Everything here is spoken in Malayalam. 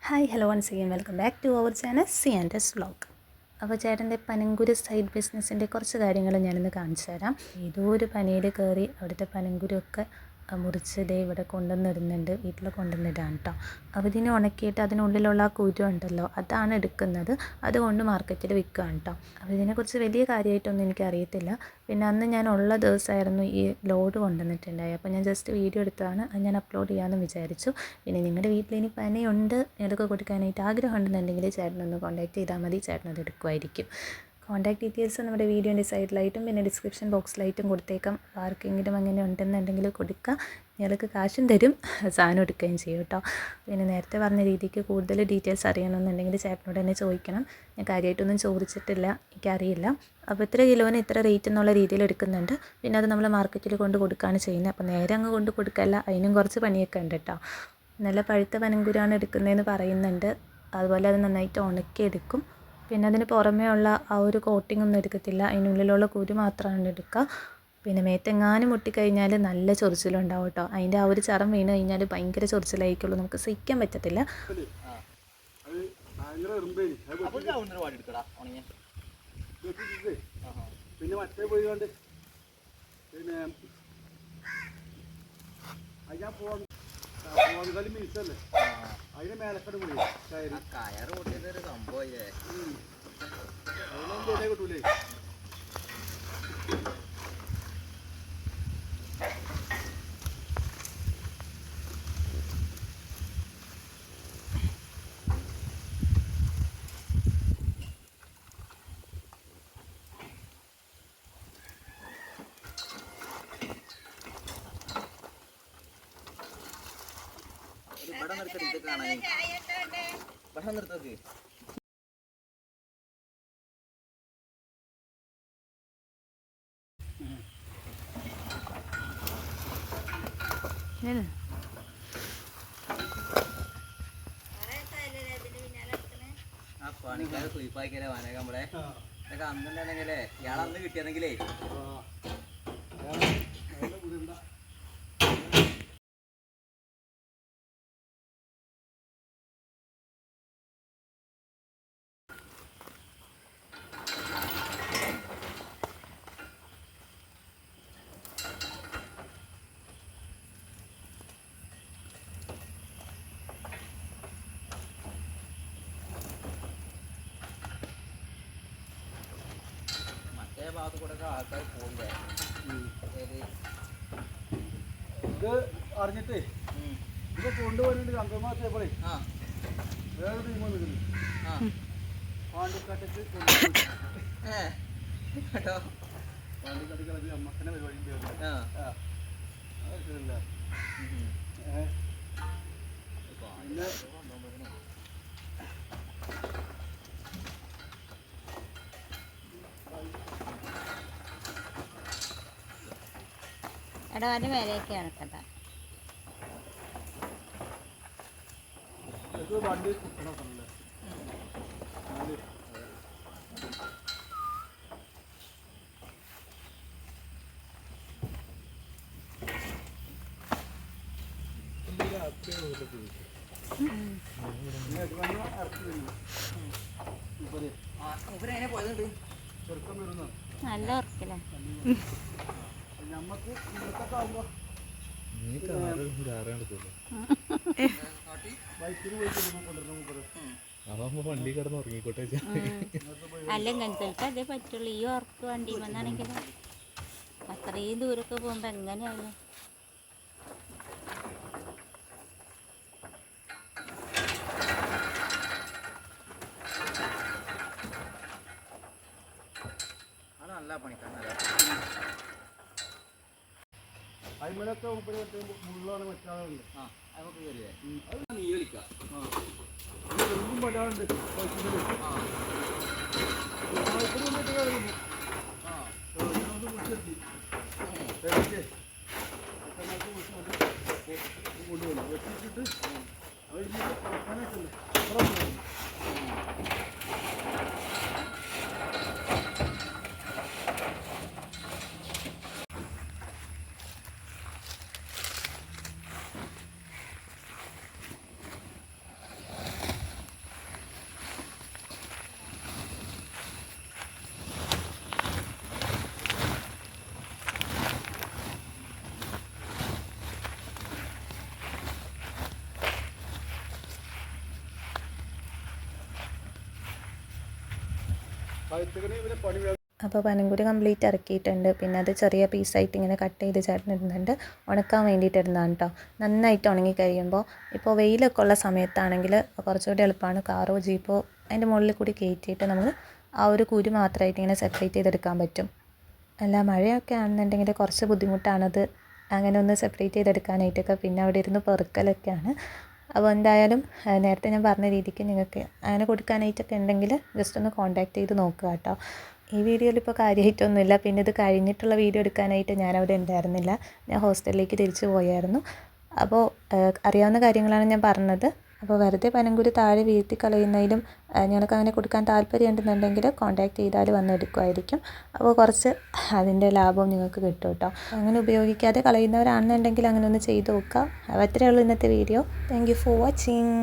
Hi hello once again welcome back to our channel C and S vlog അപ്പോൾ ചേട്ടന്റെ പനങ്കുരു സൈഡ് ബിസിനസ്സിന്റെ കുറച്ച് കാര്യങ്ങൾ ഞാനിന്ന് കാണിച്ചു തരാം ഏതോ ഒരു പനിയിൽ കയറി അവിടുത്തെ പനങ്കുരുവൊക്കെ മുറിച്ച് ദേ ഇവിടെ കൊണ്ടുവന്നിടുന്നുണ്ട് വീട്ടിൽ കൊണ്ടുവന്നിടാണ് കേട്ടോ അപ്പോൾ ഇതിനെ ഉണക്കിയിട്ട് അതിനുള്ളിലുള്ള ആ കുരു ഉണ്ടല്ലോ അതാണ് എടുക്കുന്നത്. അതുകൊണ്ട് മാർക്കറ്റിൽ വിൽക്കുകയാണ് കേട്ടോ അപ്പോൾ ഇതിനെക്കുറിച്ച് വലിയ കാര്യമായിട്ടൊന്നും എനിക്കറിയത്തില്ല. പിന്നെ അന്ന് ഞാൻ ഉള്ള ദിവസമായിരുന്നു ഈ ലോഡ് കൊണ്ടുവന്നിട്ടുണ്ടായി അപ്പോൾ ഞാൻ ജസ്റ്റ് വീഡിയോ എടുത്തതാണ് അത് ഞാൻ അപ്ലോഡ് ചെയ്യാമെന്ന് വിചാരിച്ചു. പിന്നെ നിങ്ങളുടെ വീട്ടിൽ ഇനി പനയുണ്ട് ഇതൊക്കെ കൊടുക്കാനായിട്ട് ആഗ്രഹം ഉണ്ടെന്നുണ്ടെങ്കിൽ ചേട്ടനൊന്ന് കോൺടാക്ട് ചെയ്താൽ മതി ചേട്ടനത് എടുക്കുമായിരിക്കും. കോൺടാക്ട് ഡീറ്റെയിൽസ് നമ്മുടെ വീഡിയോന്റെ സൈഡിലായിട്ടും പിന്നെ ഡിസ്ക്രിപ്ഷൻ ബോക്സിലായിട്ടും കൊടുത്തേക്കാം. ആർക്കെങ്കിലും അങ്ങനെ ഉണ്ടെന്നുണ്ടെങ്കിൽ കൊടുക്കാം ഞങ്ങൾക്ക് കാശും തരും. സാധനം എടുക്കുകയും ചെയ്യും കേട്ടോ. പിന്നെ നേരത്തെ പറഞ്ഞ രീതിക്ക് കൂടുതൽ ഡീറ്റെയിൽസ് അറിയണമെന്നുണ്ടെങ്കിൽ ചേട്ടനോട് തന്നെ ചോദിക്കണം. ഞാൻ കാര്യമായിട്ടൊന്നും ചോദിച്ചിട്ടില്ല. എനിക്കറിയില്ല. അപ്പോൾ ഇത്ര കിലോന് ഇത്ര റേറ്റ് എന്നുള്ള രീതിയിൽ എടുക്കുന്നുണ്ട്. പിന്നെ അത് നമ്മൾ മാർക്കറ്റിൽ കൊണ്ട് കൊടുക്കുകയാണ് ചെയ്യുന്നത്. അപ്പോൾ നേരെ അങ്ങ് കൊണ്ട് കൊടുക്കല്ല. അതിനും കുറച്ച് പണിയൊക്കെ ഉണ്ട് കേട്ടോ. നല്ല പഴുത്ത പനങ്കുരാണ് എടുക്കുന്നതെന്ന് പറയുന്നുണ്ട്. അതുപോലെ അത് നന്നായിട്ട് ഉണക്കിയെടുക്കും. പിന്നെ അതിന് പുറമേ ഉള്ള ആ ഒരു കോട്ടിംഗ് ഒന്നും എടുക്കത്തില്ല. അതിനുള്ളിലുള്ള കുരു മാത്രമാണ് എടുക്കുക. പിന്നെ മേത്തെങ്ങാനും മുട്ടിക്കഴിഞ്ഞാൽ നല്ല ചൊറിച്ചിലുണ്ടാവും കേട്ടോ. അതിന്റെ ആ ഒരു ചറം വീണ് കഴിഞ്ഞാൽ ഭയങ്കര ചൊറിച്ചിലായിരിക്കുള്ളൂ. നമുക്ക് സഹിക്കാൻ പറ്റത്തില്ല. പിന്നെ മറ്റേ പോയി പിന്നെ അതിന് മേലക്കട് പോയി കയറി കയറ് പൊട്ടിയത് ഒരു സംഭവല്ലേ അതിനൊന്നും ചെയ്തേ കിട്ടൂലേ ഇവിടെ നിർത്തരുത് ഇത് കാണാൻ ഭക്ഷണം നിർത്തോക്ക് ആ പണിക്കാരെ സുയിപ്പാക്കിയാലേ വനക നമ്മളെ? ഇതൊക്കെ അന്നുണ്ടാണെങ്കിലേ ഇയാളെ അന്ന് മറ്റേ ഭാഗത്ത് കൂടെ ആൾക്കാർ ഏത് ഇത് അറിഞ്ഞിട്ടേ. ഇത് കൊണ്ടുപോയിട്ട് ആ. വേറെ ടീം വന്നിരുന്നു പാണ്ടിക്കാട്ടേക്ക് കേട്ടോ. പാണ്ടിക്കാട്ടേക്ക് അത് അമ്മക്കനെ പരിപാടി ഉണ്ട്. ആ. ആ. അത് ശരിയല്ല പിന്നെ ഇടവാന്റെ അതിന് മേലേക്ക് ഇറക്കട്ടെ നല്ല ഉറക്കില്ല? അതാകുമ്പോ വണ്ടി കിടന്ന് ഉറങ്ങിക്കോട്ടെ അല്ലെങ്കിൽ ഇങ്ങനത്തെ അതേ പറ്റുള്ളൂ. ഈ ഉറക്ക് വണ്ടി വന്നാണെങ്കിൽ അത്രയും ദൂരൊക്കെ പോകുമ്പോ എങ്ങനെയാണ് നല്ല പണിക്കാരനല്ലേ അയിമലൊക്കെ മുപ്പത് മുള്ളാണ് വെച്ചാളുണ്ട് ആ നമുക്ക് കയറിയേ അത് നീ വിളിക്കാം എറുമ്പും പറ്റാറുണ്ട് ബൈക്കിൽ ആ. ബൈക്കിന് മുന്നിട്ട് അപ്പോൾ പനങ്കുരി കംപ്ലീറ്റ് ഇറക്കിയിട്ടുണ്ട്. പിന്നെ അത് ചെറിയ പീസായിട്ട് ഇങ്ങനെ കട്ട് ചെയ്ത് ചേട്ടൻ ഉണക്കാൻ വേണ്ടിയിട്ട് ഇടുന്നതാണ് കേട്ടോ നന്നായിട്ട് ഉണങ്ങി കഴിയുമ്പോൾ ഇപ്പോൾ വെയിലൊക്കെ ഉള്ള സമയത്താണെങ്കിൽ കുറച്ചുകൂടി എളുപ്പമാണ് കാറോ ജീപ്പോ അതിന്റെ മുകളിൽ കൂടി കയറ്റിയിട്ട് നമ്മൾ ആ ഒരു കുരു മാത്രമായിട്ട് ഇങ്ങനെ സെപ്പറേറ്റ് ചെയ്തെടുക്കാൻ പറ്റും. അല്ല മഴയൊക്കെ ആണെന്നുണ്ടെങ്കിൽ കുറച്ച് ബുദ്ധിമുട്ടാണത്. അങ്ങനെ ഒന്ന് സെപ്പറേറ്റ് ചെയ്തെടുക്കാനായിട്ടൊക്കെ പിന്നെ അവിടെ ഇരുന്ന് പെറുക്കലൊക്കെയാണ്. അപ്പോൾ എന്തായാലും നേരത്തെ ഞാൻ പറഞ്ഞ രീതിക്ക് നിങ്ങൾക്ക് അങ്ങനെ കൊടുക്കാനായിട്ടൊക്കെ ഉണ്ടെങ്കിൽ ജസ്റ്റ് ഒന്ന് കോൺടാക്ട് ചെയ്ത് നോക്കുക കേട്ടോ. ഈ വീഡിയോയിൽ ഇപ്പോൾ കാര്യമായിട്ടൊന്നുമില്ല. പിന്നെ ഇത് കഴിഞ്ഞിട്ടുള്ള വീഡിയോ എടുക്കാനായിട്ട് ഞാൻ അവിടെ ഉണ്ടായിരുന്നില്ല. ഞാൻ ഹോസ്റ്റലിലേക്ക് തിരിച്ചു പോയായിരുന്നു. അപ്പോൾ അറിയാവുന്ന കാര്യങ്ങളാണ് ഞാൻ പറഞ്ഞത്. അപ്പോൾ വെറുതെ പനങ്കുരു താഴെ വീഴ്ത്തി കളയുന്നതിലും ഞങ്ങൾക്ക് അങ്ങനെ കൊടുക്കാൻ താല്പര്യം ഉണ്ടെന്നുണ്ടെങ്കിൽ കോൺടാക്ട് ചെയ്താൽ വന്ന് എടുക്കുമായിരിക്കും. അപ്പോൾ കുറച്ച് അതിന്റെ ലാഭവും നിങ്ങൾക്ക് കിട്ടും കേട്ടോ. അങ്ങനെ ഉപയോഗിക്കാതെ കളയുന്നവരാണെന്നുണ്ടെങ്കിൽ അങ്ങനെ ഒന്ന് ചെയ്ത് നോക്കുക അപ്പോൾ അത്രയേ ഉള്ളൂ ഇന്നത്തെ വീഡിയോ താങ്ക് ഫോർ വാച്ചിങ്